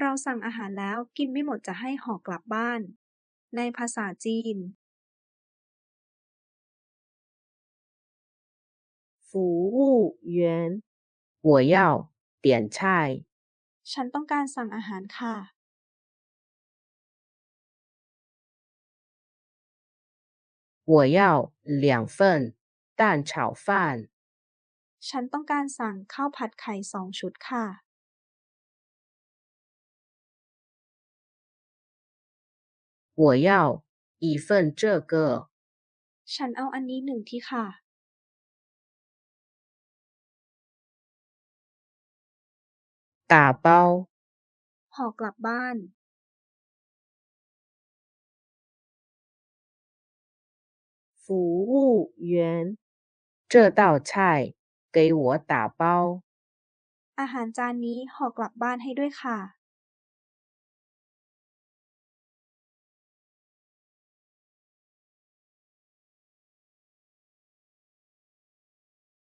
เราสั่งอาหารแล้ว กินไม่หมดจะให้ห่อกลับบ้าน ในภาษาจีน 服务员我要点菜 ฉันต้องการสั่งอาหารค่ะ 我要两份蛋炒饭 ฉันต้องการสั่งข้าวผัดไข่สองชุดค่ะ 我要一份这个 ฉันเอาอันนี้หนึ่งที่ค่ะ 打包 ห่อกลับบ้าน 服务员这道菜给我打包 อาหารจานนี้ห่อกลับบ้านให้ด้วยค่ะ